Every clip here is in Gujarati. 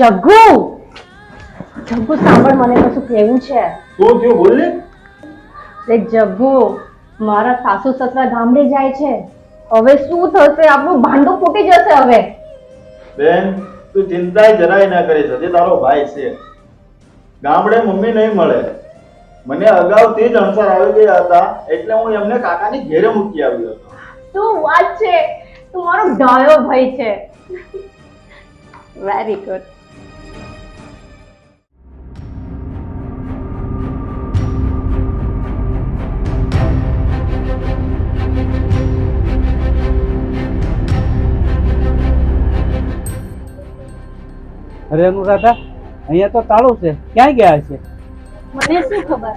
જગ્ગુ! જગ્ગુ સાંભળ મને કશું કહેવું છે. શું થયું? બોલ ને. જગ્ગુ મારા સાસુ સસરા ગામડે જાય છે. હવે શું થશે? આપણું ભાંડું ફૂટી જશે હવે. બેન તું ચિંતા જરાય ના કરી હજી તારો ભાઈ છે. ગામડે મમ્મી નહીં મળે. મને અગાઉ તે જ અણસર આવી ગયા હતા એટલે હું એમને કાકાની ઘેરે મૂકી આવ્યો હતો. શું વાત છે? તું મારો ડાયો ભાઈ છે. વેરી ગુડ અરે અનુરાધા અહીંયા તો તાળું છે. ક્યાં ગયા છે મને શું ખબર?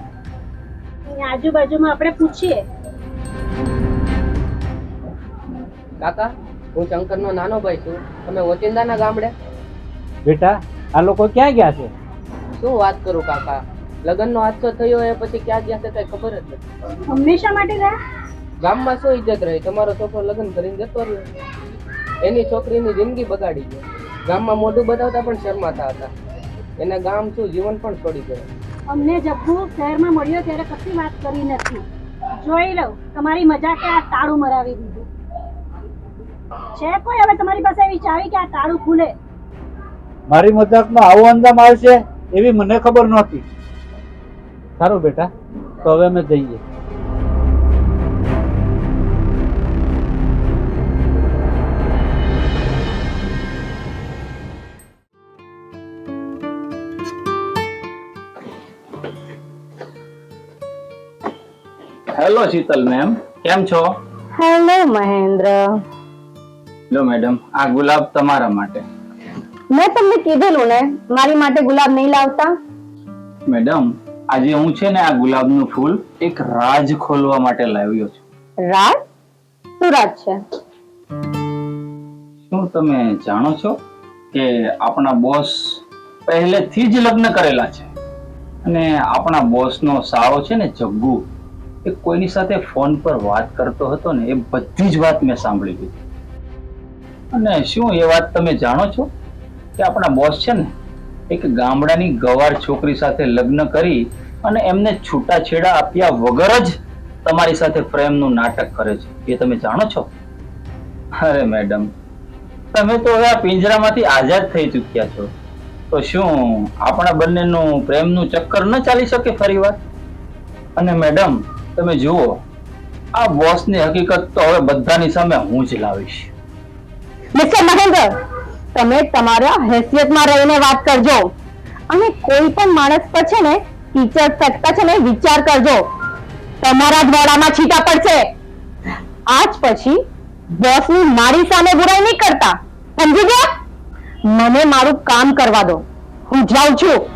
આજુબાજુમાં આપણે પૂછીએ. કાકા હું શંકરનો નાનો ભાઈ છું. તમે ઓચિંદાના ગામડે? બેટા આ લોકો ક્યાં ગયા છે? શું વાત કરું કાકા? લગ્નનો હાદસો થયો એ પછી ક્યાં ગયા છે કઈ ખબર જ નથી. હંમેશા માટે ગયા? ગામમાં શું ઇજ્જત રહી? તમારો છોકરો લગ્ન કરીને જતો રહ્યો. એની છોકરીની જિંદગી બગાડી ગઈ. ગામમાં મોઢું બતાવતા પણ શરમાતા હતા. એના ગામ શું જીવન પણ છોડી ગયો. અમને જબ્બુ શહેરમાં મળ્યો ત્યારે કશી વાત કરી નથી. જોઈ લઉં તમારી મજાકે આ તાળું મરાવી દીધું. છે કોઈ હવે તમારી પાસે એવી ચાવી કે આ તાળું ખુલે? મારી મજાકમાં આવો અંદામ આવશે એવી મને ખબર નહોતી. સારું બેટા તો હવે અમે જઈએ. હેલો શીતલ મેમ કેમ છો? હેલો મહેન્દ્ર. લો મેડમ આ ગુલાબ તમારા માટે. મેં તમને કીધેલું ને મારી માટે ગુલાબ નહીં લાવતા? મેડમ આજે હું છે ને આ ગુલાબનું ફૂલ એક રાજ ખોલવા માટે લાવ્યો છું. રાજ? શું રાજ છે? શું તમે જાણો છો કે આપણા બોસ પહેલેથી જ લગ્ન કરેલા છે? અને આપણા બોસનો સાળો છે ને જગ્ગુ? એ કોઈની સાથે ફોન પર વાત કરતો હતો ને, એ બધી જ વાત મેં સાંભળી લીધી. અને શું એ વાત તમે જાણો છો? કે આપણા બોસ છે ને, એક ગામડાની ગવાર છોકરી સાથે લગ્ન કરી અને એમને છૂટાછેડા આપ્યા વગર જ તમારી સાથે પ્રેમનું નાટક કરે છે. એ તમે જાણો છો? અરે મેડમ, તમે તો હવે આ પિંજરામાંથી આઝાદ થઈ ચૂક્યા છો. તો શું આપણા બંનેનું પ્રેમનું ચક્કર ન ચાલી શકે ફરીવાર અને મેડમ તમે જુઓ, આ બોસની હકીકત તો હવે બધાની સામે હું જ લાવીશ. મિસ્ટર મહેન્દ્ર, તમે તમારા હેસિયતમાં રહીને વાત કરજો. અને કોઈ પણ માણસ પર છે ને ટીચર સકતા છે ને વિચાર કરજો. તમારા દ્વારામાં છીટા પડશે. આજ પછી બોસની મારી સામે બુરાઈ નહીં કરતા. સમજી ગયા? મને મારું કામ કરવા દો. હું જાઉં છું.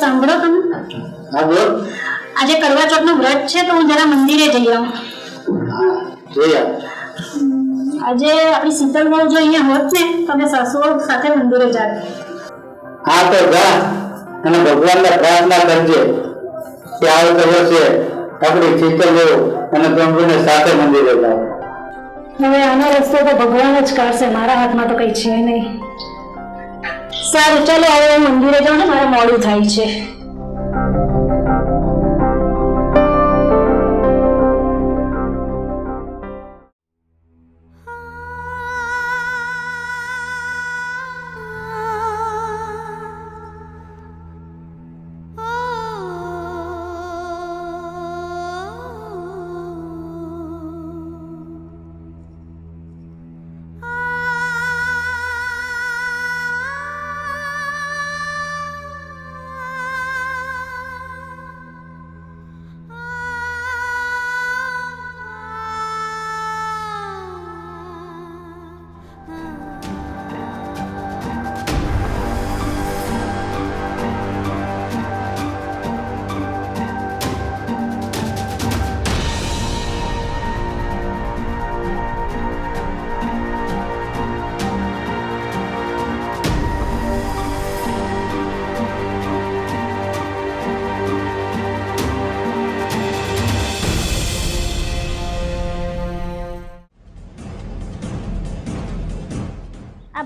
સાંભળો તમે. હા બોલ. આજે કરવા ચોથનું વ્રત છે તો હું જરા મંદિરે જઈ આવું. આજે આપણી શીતલ બહુ જો અહીંયા હોત ને તો અમે સાસુઓ સાથે મંદિરે જાત. હા તો જા. અને ભગવાનને પ્રાર્થના કરજે. કે આ છે આપણી શીતલો અને પ્રભુને સાથે મંદિરે જાઓ. હવે આનો રસ્તો તો ભગવાન જ કાઢશે મારા હાથમાં તો કઈ છે નહીં. સારું ચાલો હવે મંદિરે જાઉં ને મારે મોડું થાય છે.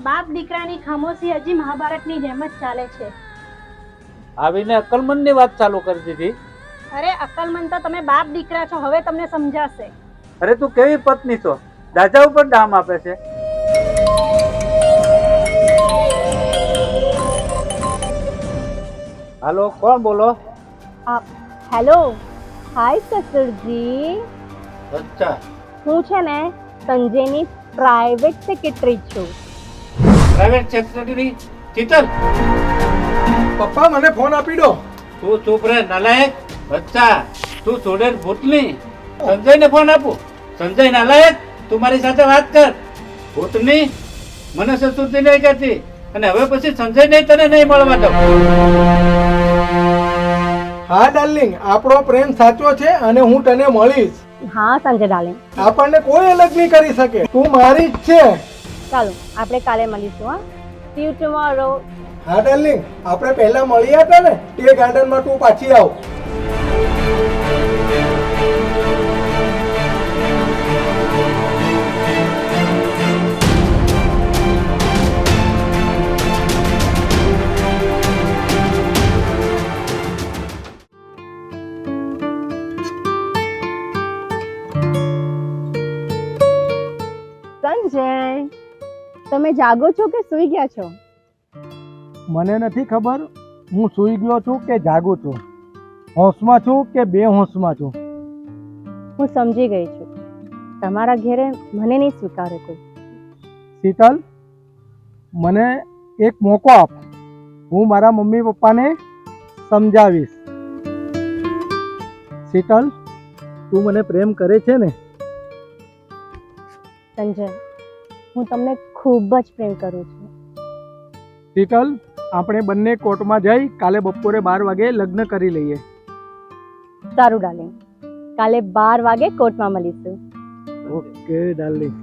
બાપ દીકરાની ખામોશી હજી મહાભારતની જેમ જ ચાલે છે. આવીને અકલમંદની વાત ચાલુ કરી દીધી. અરે અકલમંદ તો તમે બાપ દીકરા છો હવે તમને સમજાશે. અરે તું કેવી પત્ની છો? દાદા ઉપર ડામ આપે છે. હાલો કોણ બોલો? હેલો. હાય સસુરજી. અચ્છા. હું છે ને સંજયની પ્રાઇવેટ સેક્રેટરી છું. પ્રાઇવેટ સેક્રેટરી ચિતલ. પપ્પા મને ફોન આપી દો. તું ચૂપ રે નાલાયક. બચ્ચા તું છોડે ભૂતની. સંજયને ફોન આપો. સંજય નાલાયક તું મારી સાથે વાત કર. ભૂતની મને સસુરથી નહીં કરતી અને હવે પછી સંજય નહીં તને નહીં મળવા દઉં. હા ડાર્લિંગ આપણો પ્રેમ સાચો છે અને હું તને મળીશ. હા સંજય ડાર્લિંગ. આપણને કોઈ અલગ નહીં કરી શકે. તું મારી જ છે. ચાલો, આપણે કાલે મળીશું, હા. સી યુ ટુમોરો હા ડાર્લિંગ આપણે પહેલા મળ્યા હતા ને, તે ગાર્ડનમાં તું પાછી આવ. તમે જાગો છો કે સૂઈ ગયા છો? મને નથી ખબર. હું સૂઈ ગયો છું કે જાગું છું? હોશમાં છું કે બે હોશમાં છું? હું સમજી ગઈ છું. તમારા ઘેરે મને નહીં સ્વીકારે કોઈ. શીતલ મને એક મોકો આપ. હું મારા મમ્મી પપ્પાને સમજાવીશ. શીતલ તું મને પ્રેમ કરે છે ને? સંજય હું તમને ખૂબ જ પ્રેમ કરું છું. શીતલ આપણે બંને કોર્ટમાં જઈ કાલે બપોરે બાર વાગે લગ્ન કરી લઈએ. સારું ડાર્લિંગ. કાલે બાર વાગે કોર્ટમાં મળીશું. Okay darling.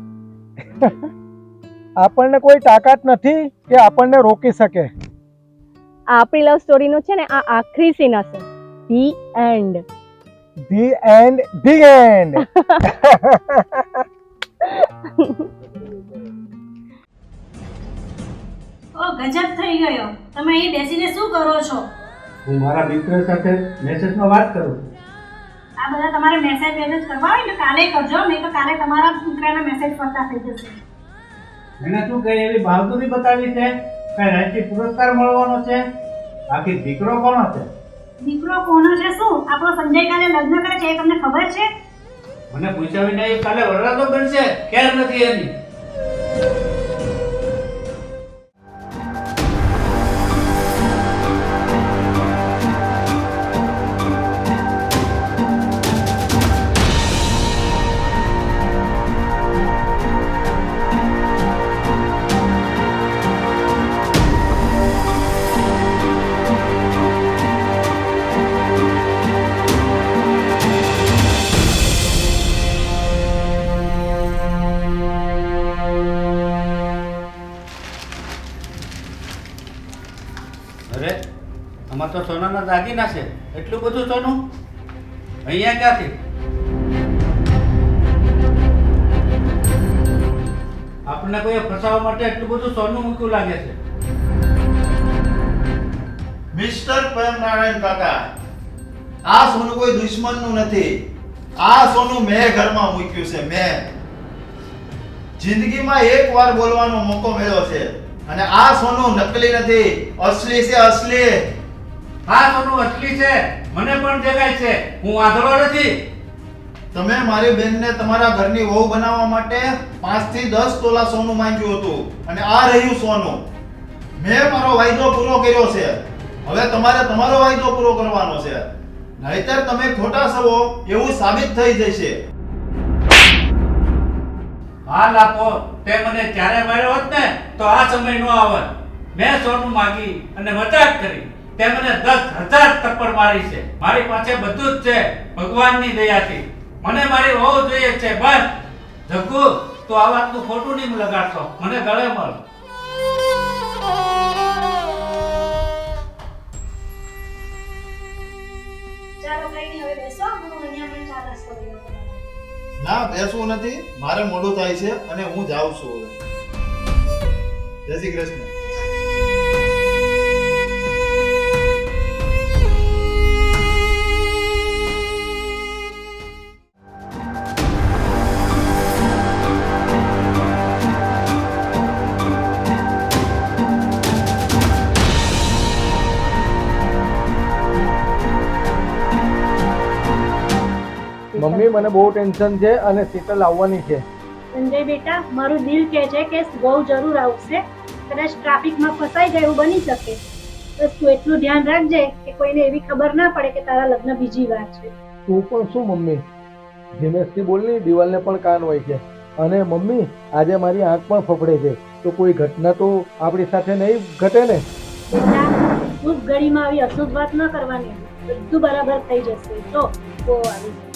આપણને કોઈ તાકાત નથી કે આપણને રોકી શકે. આપણી લવ સ્ટોરીનો છે ને આ આખરી સીન હશે. The end the end the end ઓ ગજબ થઈ ગયો. તમે અહીં બેસીને શું કરો છો? હું મારા મિત્ર સાથે મેસેજમાં વાત કરું આ બધા તમારે મેસેજ મેસેજ કરવા હોય ને કાલે કરજો. નહીં તો કાલે તમારા દીકરાના મેસેજ પડતા થઈ જશે. એને શું કહે એવી બહાદુરી બતાવી છે? કઈ રાષ્ટ્રીય પુરસ્કાર મળવાનો છે? બાકી દીકરો કોનો છે? દીકરો કોનો છે શું? આપણો સંજય કાલે લગ્ન કરે છે એ તમને ખબર છે? મને પૂછ્યા વિના એ કાલે વરરાતો બનશે. ખેર નથી એની. દાગીના છે. એટલું બધું સોનું અહીંયા ક્યાંથી? આપણને કોઈ ફસાવવા માટે એટલું બધું સોનું મૂક્યું લાગે છે. મિસ્ટર પ્રેમનારાયણ કાકા, આ સોનું કોઈ દુશ્મનનું નથી. આ સોનું મેં ઘરમાં મૂક્યું છે, મેં. જિંદગીમાં એક વાર બોલવાનો મોકો મળ્યો છે. અને આ સોનું નકલી નથી. અસલી છે, અસલી. હા સોનું અટલી છે. મને પણ દેખાય છે. હું વાંધળો નથી. તમે મારી બેનને તમારા ઘરની વહુ બનાવવા માટે 5 થી દસ તોલા સોનું માંગ્યું હતું. અને આ રહ્યું સોનું. મેં મારો વાયદો પૂરો કર્યો છે. હવે તમારે તમારો વાયદો પૂરો કરવાનો છે. નહીતર તમે ખોટા છો એવું સાબિત થઈ જશે. હા લાપો તે મને ત્યારે માર્યો હોત ને તો આ સમય નો આવત. મેં સોનું માગી અને મજાક કરી. તે મને દસ હજાર થપ્પડ મારી છે. મારી પાસે બધું જ છે. ભગવાનની દયાથી. મને મારી વહુ જોઈએ છે. બસ. જગ્ગુ તો આ વાતનું ખોટું નહીં લગાડશો મને ગળે મળ. ના બેસવું નથી. મારે મોડું થાય છે અને હું જાઉં છું હવે. જય શ્રી કૃષ્ણ. મમ્મી મને બહુ ટેન્શન છે અને શીતલ આવવાની છે. સંજય બેટા મારું દિલ કહે છે કે બહુ જરૂર આવશે. કદાચ ટ્રાફિકમાં ફસાઈ જાય એવું બની શકે. બસ તું એટલું ધ્યાન રાખજે કે કોઈને એવી ખબર ના પડે કે તારા લગ્ન બીજી વાર છે. તું પણ શું મમ્મી? ધીમેશથી બોલની દિવાલને પણ કાન હોય છે. અને મમ્મી આજે મારી આંખ પણ ફફડે છે. તો કોઈ ઘટના તો આપણી સાથે નહીં ઘટે ને? બેટા ગળીમાં ઘડીમાં આવી અશુભ વાત ન કરવાની. બધું બરાબર થઈ જશે. તો આવી.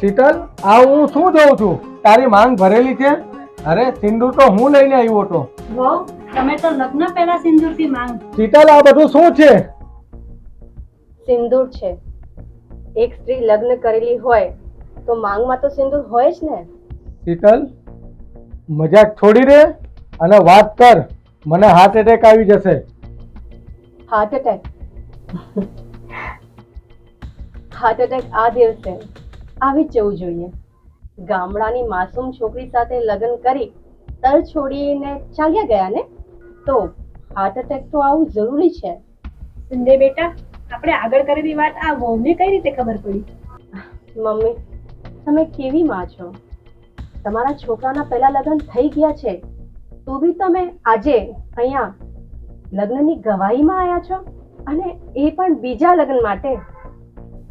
શીતલ આ હું શું જોઉં છું? તારી માંગ ભરેલી છે? અરે સિંદૂર તો હું લઈને આવ્યો હતો. વહુ તમે તો લગ્ન પહેલા સિંદૂરથી માંગ. શીતલ આ બધું શું છે? સિંદૂર છે. એક સ્ત્રી લગ્ન કરેલી હોય તો માંગમાં તો સિંદૂર હોય જ ને. શીતલ મજાક છોડી દે અને વાત કર. મને હાર્ટ એટેક આવી જશે. હાર્ટ એટેક હાર્ટ એટેક આ દિવસે. આવી જવું જોઈએ. ગામડાની માસૂમ છોકરી સાથે લગ્ન કરી તર છોડીને ચાલ્યા ગયા ને? તો હાર્ટ એટેક તો આવું જરૂરી છે. સંજય બેટા આપણે આગળ કરેલી વાત આ વહુને કઈ રીતે ખબર પડી? મમ્મી તમે કેવી માં છો? તમારા છોકરાના પહેલા લગ્ન થઈ ગયા છે. તો બી તમે આજે અહીંયા લગ્નની ગવાહીમાં આવ્યા છો? અને એ પણ બીજા લગ્ન માટે?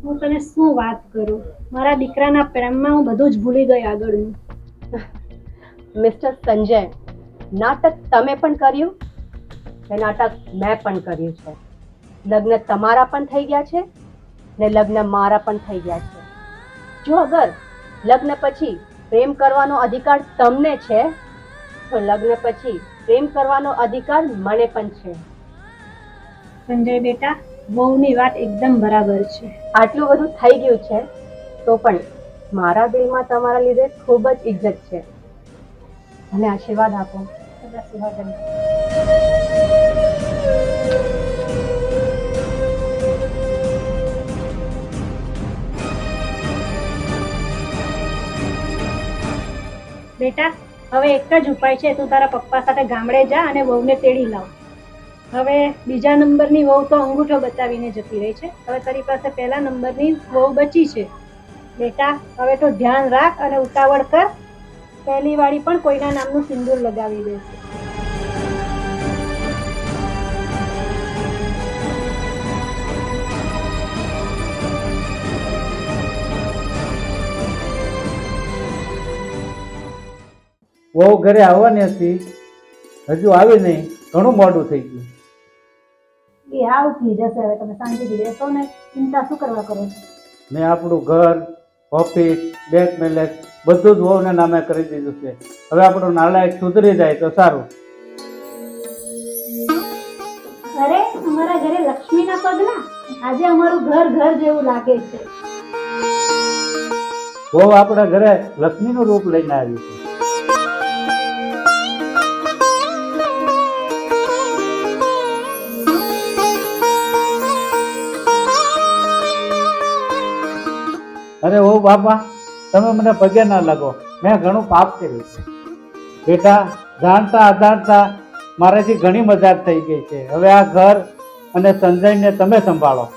હું તને શું વાત કરું? મારા દીકરાના પ્રેમમાં હું બધું જ ભૂલી ગઈ આગળનું. મિસ્ટર સંજય નાટક તમે પણ કર્યું? ને નાટક મેં પણ કર્યું છે. લગ્ન તમારા પણ થઈ ગયા છે ને લગ્ન મારા પણ થઈ ગયા છે. જો અગર લગ્ન પછી પ્રેમ કરવાનો અધિકાર તમને છે તો લગ્ન પછી પ્રેમ કરવાનો અધિકાર મને પણ છે. સંજય બેટા વહુની વાત એકદમ બરાબર છે. આટલું બધું થઈ ગયું છે તો પણ મારા દિલમાં તમારા લીધે ખૂબ જ ઇજ્જત છે. મને આશીર્વાદ આપો. બેટા હવે એક જ ઉપાય છે તું તારા પપ્પા સાથે ગામડે જા અને વહુને તેડી લાવ. હવે બીજા નંબરની વહુ તો અંગૂઠો બતાવીને જતી રહી છે. હવે તારી પાસે પહેલા નંબરની વહુ બચી છે. બેટા, હવે તો ધ્યાન રાખ અને ઉતાવળ કર. પહેલી વાળી પણ કોઈના નામનું સિંદૂર લગાવી દેશે. વહુ ઘરે આવવાની હતી. હજુ આવી નહીં. ઘણું મોડું થઈ ગયું. એ આવતી જશે હવે તમે શાંતિથી બેસો ને ચિંતા શું કરવા કરો છો? મેં આપણું ઘર ઓફિસ બેંક બેલેન્સ બધું જ વહુને નામે કરી દીધું છે. હવે આપણું નાલાયક સુધરી જાય તો સારું. અરે અમારા ઘરે લક્ષ્મીના પગલા? આજે અમારું ઘર ઘર જેવું લાગે છે. વહુ આપણા ઘરે લક્ષ્મીનું રૂપ લઈને આવી છે. અરે બાપા તમે મને પગે ના લાગો. મેં ઘણું પાપ કર્યું છે. બેટા જાણતા અજાણતા મારાથી ઘણી મજાક થઈ ગઈ છે. હવે આ ઘર અને સંજયને તમે સંભાળો.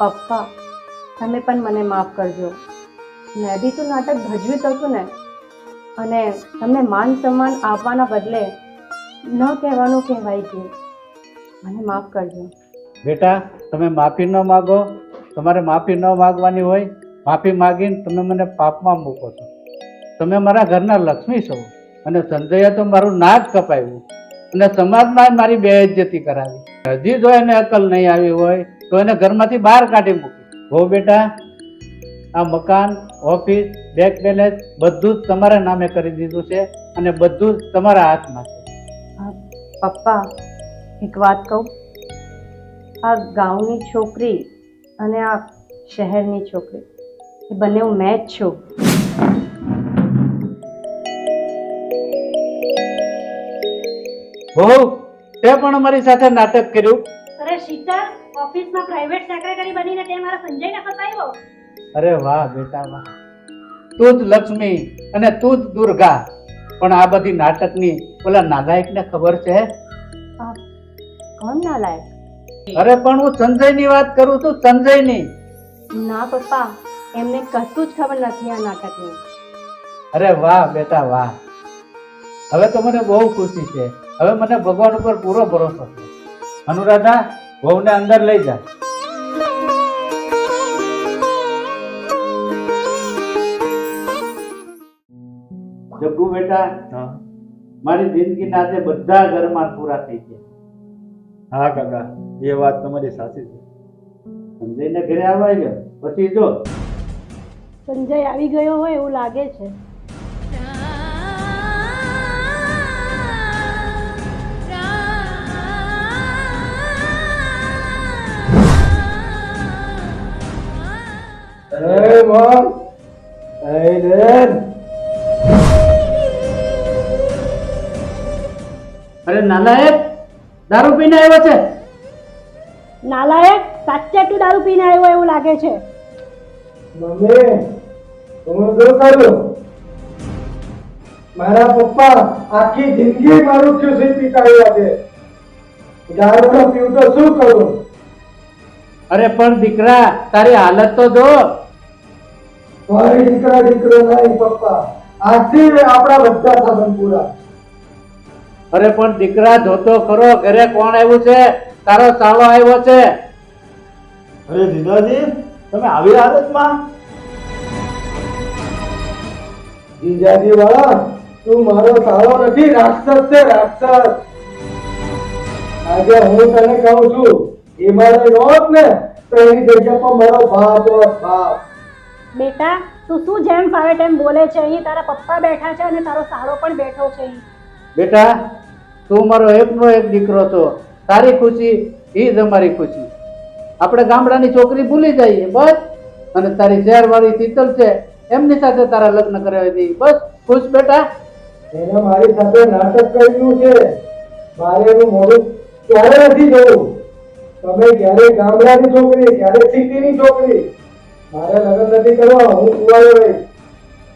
પપ્પા તમે પણ મને માફ કરજો. મેં બી તો નાટક ભજવ્યું તો હતું ને. અને તમને માન સન્માન આપવાના બદલે ન કહેવાનું કહેવાય ગયું મને માફ કરજો. બેટા તમે માફી ન માગો. તમારે માફી ન માગવાની હોય માફી માગીને તમે મને પાપમાં મૂકો છો. તમે મારા ઘરના લક્ષ્મી છો અને સંજયે તો મારું નાક કપાવ્યું અને સમાજમાં જ મારી બેઇજ્જતી કરાવી. હજી જો એને અકલ નહીં આવી હોય તો એને ઘરમાંથી બહાર કાઢી મૂકી. હો બેટા, આ મકાન, ઓફિસ બેંક બેલેન્સ બધું જ તમારા નામે કરી દીધું છે અને બધું જ તમારા હાથમાં છે. પપ્પા, એક વાત કહું. આ ગામની છોકરી અને આ શહેરની છોકરી એ બંને હું મેચ છું. બહુ? તે પણ અમારી સાથે નાટક કર્યું. અરે શીતલ ઓફિસમાં પ્રાઇવેટ સેક્રેટરી બનીને તે મારા સંજયને ફસાયો? અરે વાહ બેટા વાહ. તું જ લક્ષ્મી અને તું જ દુર્ગા. પણ આ બધી નાટકની ઓલા નાલાયકને ખબર છે? કોણ નાલાયક? અરે પણ હું સંજયની વાત કરું છું સંજયની. ના પપ્પા એમને કશું જ ખબર નથી આ નાટકની. અરે વાહ બેટા વાહ. હવે તો મને બહુ ખુશી છે. હવે મને ભગવાન ઉપર પૂરો ભરોસો છે. અનુરાધા વહુને અંદર લઈ જા. જગ્ગુ બેટા મારી જિંદગીના આજે બધા ઘરમાં પૂરા થઈ ગયા. હા કાકા. એ વાત તમારી સાચી છે. સંજયને ઘરે આવવા ગયો પછી જો. સંજય આવી ગયો હોય એવું લાગે છે Hey, mom. Hey, dad. અરે નાલાયક દારૂ પીને આવ્યો છે નાલાયક સાચે તું દારૂ પીને આવ્યો એવું લાગે છે મમ્મી મારા પપ્પા આખી જિંદગી મારું ક્યુસી પીતા છે દારૂ ન પીવું તો શું કરું? અરે પણ દીકરા તારી હાલત તો જો. મારી દીકરા દીકરો નહીં પપ્પા. આજથી આપણા બધા સાધન પૂરા. અરે પણ દીકરા જોતો ખરો ઘરે કોણ આવ્યું છે? તારો સાળો આવ્યો છે. અરે જીજાજી તમે આવી હાલતમાં? જીજાજી વાળા તું મારો સારો નથી રાક્ષસ છે રાક્ષસ. આજે હું તને કહું છું એ મારો હોત ને તો એની જગ્યા પર મારો બાપ બાપ બેટા તું શું જેમ ફાવે તેમ બોલે છે અહીં તારા પપ્પા બેઠા છે અને તારો સાળો પણ બેઠો છે બેટા તું મારો એકનો એક દીકરો છો. તારી ખુશી એ જ અમારી ખુશી. આપણે ગામડાની છોકરી ભૂલી જઈએ બસ. અને તારી શહેરવાળી શીતલ છે એમની સાથે તારા લગ્ન કરાવી હતી બસ, ખુશ બેટા. એને મારી સાથે નાટક કર્યું છે. મારે એનું મોઢું ક્યારે નથી જોયું તમે ક્યારે ગામડાની છોકરી, ક્યારે સિટીની છોકરી? મારે લગ્ન નથી કરવા, હું કુવાયો રહીશ.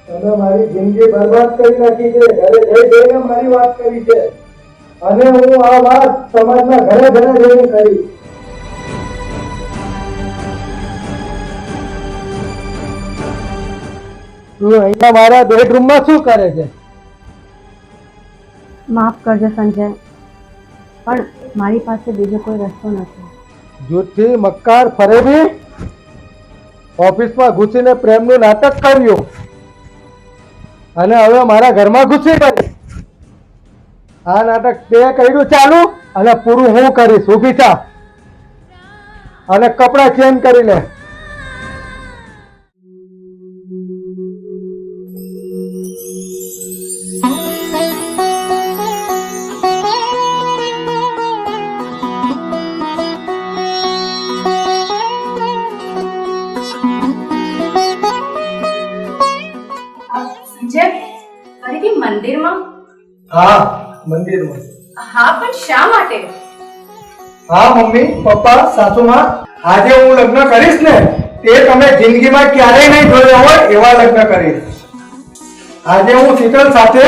તમે મારી જિંદગી બરબાદ કરી નાખી છે. ઘરે જઈ જઈને મારી વાત કરી છે. અને હું આ વાત સમાજના ઘરે ઘરે જઈને કરીશ. તું અહીંયા મારા બેડરૂમમાં શું કરે છે? માફ કરજો સંજય પણ મારી પાસે બીજો કોઈ રસ્તો નથી. જૂઠી મક્કાર ફરેબી? ઓફિસમાં ઘૂસીને પ્રેમનું નાટક કર્યું. અને હવે મારા ઘરમાં ઘૂસી ગઈ. આ નાટક તે કર્યું ચાલુ અને પૂરું હું કરીશ. ઊભી થા. અને કપડાં ચેન્જ કરી લે. હા મંદિરમાં. હા પણ શા માટે? હા મમ્મી પપ્પા સાસુમાં આજે હું લગ્ન કરીશ ને તે તમે જિંદગીમાં ક્યારેય નહીં જોયા હોય એવા લગ્ન કરીશ. આજે હું શીતલ સાથે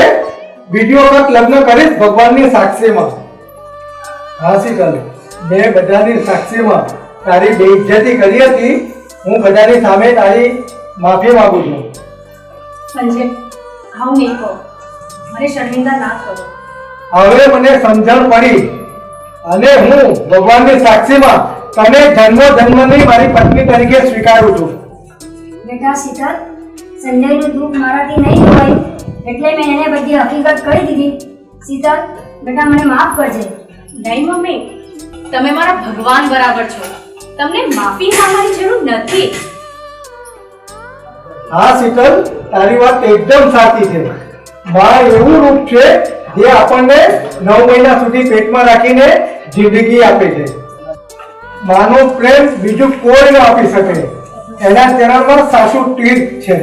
વીડિયો વખત લગ્ન કરીશ ભગવાનની સાક્ષીમાં. હા શીતલ મેં બધાની સાક્ષીમાં તારી બેઇજ્જતી કરી હતી. હું બધાની સામે તારી માફી માંગુ છું. સંજય આવું નહીં કહો. મને શર્મિંદા ના કરો. હવે મને સમજણ પડી અને હું ભગવાનની સાક્ષીમાં તને જન્મ જન્મની મારી પત્ની તરીકે સ્વીકારું છું. બેટા શીતલ સંજયનું દુઃખ મારાથી નહીં હોય એટલે મેં એને બધી હકીકત કહી દીધી. શીતલ બેટા મને માફ કરજે. નહીં મમ્મી તમે મારા ભગવાન બરાબર છો. તમને માફી માંગવાની જરૂર નથી. હા શીતલ તારી વાત એકદમ સાચી છે. માં એવું રૂપ છે જે આપણને નવ મહિના સુધી પેટમાં રાખીને જિંદગી આપે છે. માનો પ્રેમ બીજું કોઈ ન આપી શકે. એના ચરણમાં સાસુ તીર્થ છે.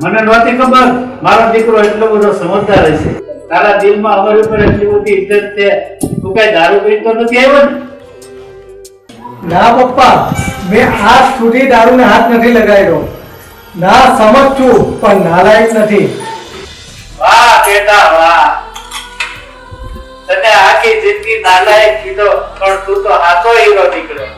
મને નહોતી ખબર મારો દીકરો એટલો બધો સમજદાર હશે. તારા દિલમાં અમારી ઉપર એટલી બધી ઇજ્જત છે. તું કઈ દારૂ પીતો નથી આવ્યો ના પપ્પા મેં આજ સુધી દારૂને હાથ નથી લગાવ્યો ના સમજ છું પણ નાલાયક નથી. બેટા વાહ. તને આખી જિંદગી નાલાયક કીધો પણ તું તો હાથો હીરો નીકળ્યો.